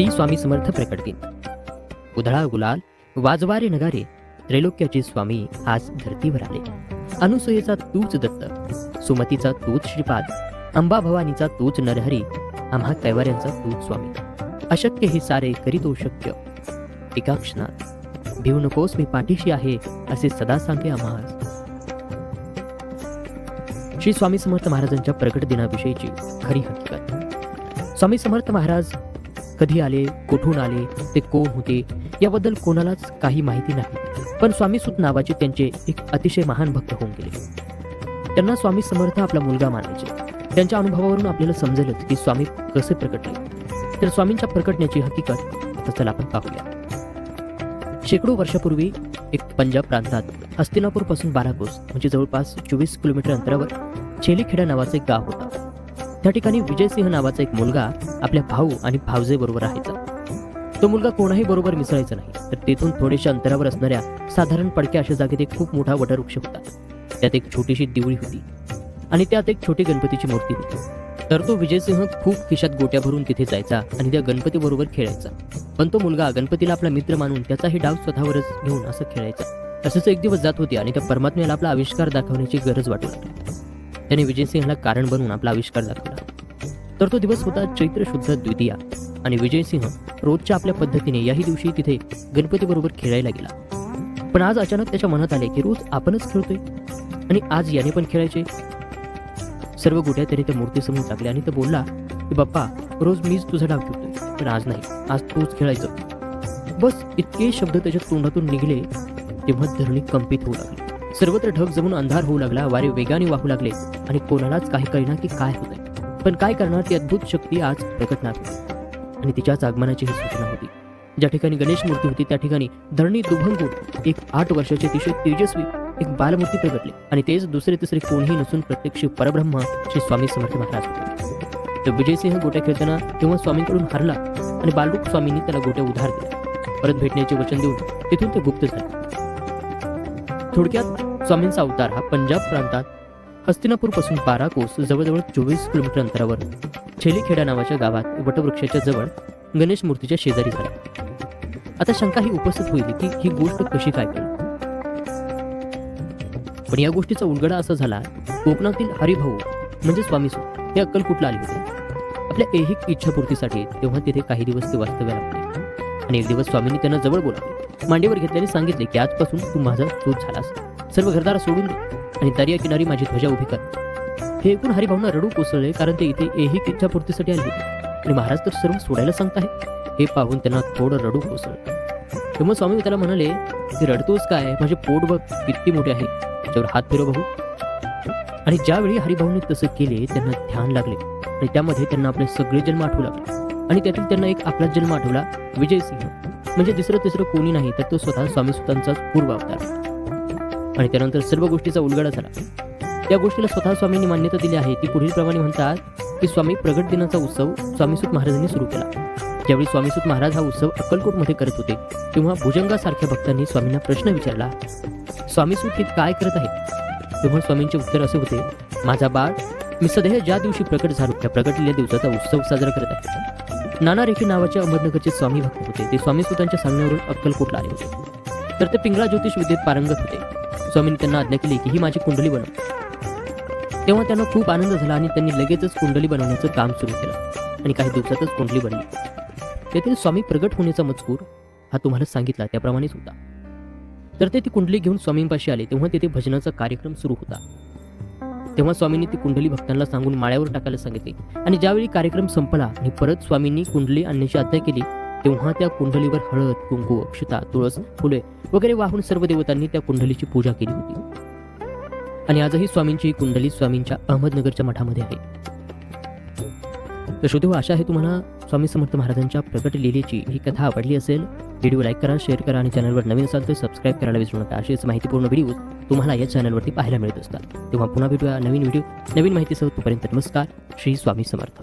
श्री स्वामी समर्थ प्रकट दिन उधळा गुलाल वाजवारे नगारे त्रैलोक्याचे स्वामी आज धर्तीवर आले. अनुसयेचा तूच दत्त सुमतीचा तूच श्रीपाद अंबा भवानीचा तूच नरहरी आम्हा कैवाऱ्यांचा तूच स्वामी. अशक्य हे सारे करीतो शक्य एका क्षणात भिवू नकोस मी पाठीशी आहे असे सदा सांगे आम्हा. श्री स्वामी समर्थ महाराजांच्या प्रकट दिनाविषयीची खरी हकीकत. स्वामी समर्थ महाराज कधी आले कुठून आले ते कोण होते याबद्दल कोणालाच काही माहिती नाही. पण स्वामी सुत नावाचे त्यांचे एक अतिशय महान भक्त होऊन गेले. त्यांना स्वामी समर्थ आपला मुलगा मानायचे. त्यांच्या अनुभवावरून आपल्याला समजेलच की स्वामी कसे प्रकटले. तर स्वामींच्या प्रकटण्याची हकीकत आता चला आपण पाहूया. शेकडो वर्षापूर्वी एक पंजाब प्रांतात हस्तिनापूरपासून बारा कोस म्हणजे जवळपास चोवीस किलोमीटर अंतरावर छेलीखेडा नावाचे एक गाव होता. त्या ठिकाणी विजयसिंह नावाचा एक मुलगा आपल्या भाऊ आणि भावजे बरोबर राहायचा. तो मुलगा कोणाही बरोबर मिसळायचा नाही. तर तेथून थोडेशा अंतरावर असणाऱ्या साधारण पडक्या अशा जागेत एक खूप मोठा वटवृक्ष होता. त्यात एक छोटीशी दिवळी होती आणि त्यात एक छोटी गणपतीची मूर्ती होती. तर तो विजयसिंह खूप खिशात गोट्या भरून तिथे जायचा आणि त्या गणपती बरोबर खेळायचा. पण तो मुलगा गणपतीला आपला मित्र मानून त्याचाही डाव स्वतःवरच घेऊन असं खेळायचा. तसंच एक दिवस जात होती आणि त्या परमात्म्याला आपला आविष्कार दाखवण्याची गरज वाटू लागली. त्याने विजयसिंहला कारण बनवून आपला आविष्कार दाखवला. तर तो दिवस होता चैत्र शुद्ध द्वितीया. आणि विजयसिंह रोजच्या आपल्या पद्धतीने याही दिवशी तिथे गणपती बरोबर खेळायला गेला. पण आज अचानक त्याच्या मनात आले की रोज आपणच खेळतोय. आणि आज याने पण खेळायचे. सर्व गोट्या त्याने त्या मूर्तीसमोर टाकल्या आणि तो बोलला की बाप्पा रोज मीच तुझा डाव खेळतोय पण आज नाही. आज तूच खेळायचं. बस इतके शब्द त्याच्या तोंडातून निघले तेव्हा धरणी कंपित होऊ लागली. सर्वत्र ढग जमून अंधार होऊ लागला वारे वेगाने वाहू लागले. आणि कोणालाच काही कळणार की काय होत आहे पण काय करणार ती अद्भुत शक्ती आज प्रकटणार आणि तिच्याच आगमनाची ही सूचना होती. ज्या ठिकाणी गणेश मूर्ती होती त्या ठिकाणी धरणी दुभंगून एक आठ वर्षाचे अतिशय तेजस्वी एक बालमूर्ती प्रगटली. आणि तेच दुसरे तिसरे कोणीही नसून प्रत्यक्ष परब्रह्म श्री स्वामी समर्थ महाराज होते. तर विजयसिंह गोट्या खेळताना तेव्हा स्वामींकडून हरला आणि बालरूप स्वामींनी त्याला गोट्या उधार दिल्या. परत भेटण्याचे वचन देऊन तिथून ते गुप्त झाले. थोडक्यात स्वामींचा अवतार हा पंजाब प्रांतात हस्तिनापूरपासून बारा कोस जवळजवळ चोवीस किलोमीटर अंतरावर छेलीखेडा नावाच्या गावात वटवृक्षाच्या जवळ गणेश मूर्तीच्या शेजारी झाला. आता शंका ही उपस्थित होईल की ही गोष्ट कशी काय कळली? पण या गोष्टीचा उलगडा असा झाला कोकणातील हरिभाऊ म्हणजे स्वामीसू हे अक्कल कुठला आले होते. आपल्या ऐहिक इच्छापूर्तीसाठी तेव्हा तिथे काही दिवस ते वास्तव्य होते आणि एक दिवस स्वामींनी त्यांना जवळ बोलावले. मांडीवर घेतल्याने सांगितले की आजपासून तू माझा चूत झालास. सर्व घरदार सोडून दे आणि दर्या किनारी माझी ध्वजा उभी कर. हे ऐकून हरिभाऊंना रडू कोसळले कारण ते इथे ऐहिक इच्छापूर्तीसाठी आले होते. आणि महाराज तर सर्व सोडायला सांगताय हे पाहून त्यांना थोडं रडू कोसळलं. तेव्हा स्वामी त्याला म्हणाले ते रडतोस काय? माझे पोट बघ किती मोठे आहे. त्याच्यावर हात फिरव भाऊ. आणि ज्यावेळी हरिभाऊने तसं केले त्यांना ध्यान लागले. आणि त्यामध्ये त्यांना आपले सगळे जन्म आठवू लागले. आणि त्यातील त्यांना एक आपला जन्म आठवला विजयसिंह. म्हणजे दुसरं तिसरं कोणी नाही तर तो स्वतः स्वामी सुतांचाच पूर्व अवतार आणि त्यानंतर सर्व गोष्टीचा उलगडा झाला. त्या गोष्टीला स्वतः स्वामींनी मान्यता दिली आहे ती पुढील प्रमाणे म्हणतात की स्वामी प्रगट दिनाचा उत्सव स्वामीसूत महाराजांनी सुरू केला. ज्यावेळी स्वामीसूत महाराज हा उत्सव अक्कलकोटमध्ये करत होते तेव्हा भुजंगासारख्या भक्तांनी स्वामींना प्रश्न विचारला स्वामीसूत हे काय करत आहेत? तेव्हा स्वामींचे उत्तर असे होते माझा बाळ मी सदैव ज्या दिवशी प्रकट झालो त्या प्रकटलेल्या दिवसाचा उत्सव साजरा करत आहे. नाना रेखी नावाचे अहमदनगरचे स्वामी भक्त होते. ते स्वामीसुतांच्या सांगण्यावरून अक्कलकोटला आले होते. तर ते पिंगळा ज्योतिष विद्येत पारंगत होते. स्वामींनी त्यांना आज्ञा केली की ही माझी कुंडली बनव. तेव्हा त्यांना खूप आनंद झाला आणि त्यांनी लगेचच कुंडली बनवण्याचं काम सुरू केलं आणि काही दिवसातच कुंडली बनली. तेथील स्वामी प्रगट होण्याचा मजकूर हा तुम्हाला सांगितला त्याप्रमाणेच होता. तर ते ती कुंडली घेऊन स्वामींपाशी आले. तेव्हा तेथे भजनाचा कार्यक्रम सुरू होता. तेव्हा स्वामींनी ती कुंडली भक्तांना सांगून माळ्यावर टाकायला सांगितले. आणि ज्यावेळी कार्यक्रम संपला आणि परत स्वामींनी कुंडली आणण्याची आज्ञा केली तेव्हा त्या कुंडलीवर हळद कुंकू अक्षता तुळस फुले वगैरे वाहून सर्व देवतांनी त्या कुंडलीची पूजा केली होती. आणि आजही स्वामींची ही कुंडली स्वामींच्या अहमदनगरच्या मठामध्ये आहे. तर श्रोतेव हो, आशा आहे तुम्हाला स्वामी समर्थ महाराजांच्या प्रकट लिलेची ही कथा आवडली असेल. व्हिडिओ लाईक करा शेअर करा आणि चॅनलवर नवीन असाल तर सबस्क्राईब करायला विसरू नका. असेच माहितीपूर्ण व्हिडिओ तुम्हाला या चॅनलवरती पाहायला मिळत असतात. तेव्हा पुन्हा भेटूया नवीन व्हिडिओ नवीन माहितीसह तोपर्यंत नमस्कार. श्री स्वामी समर्थ.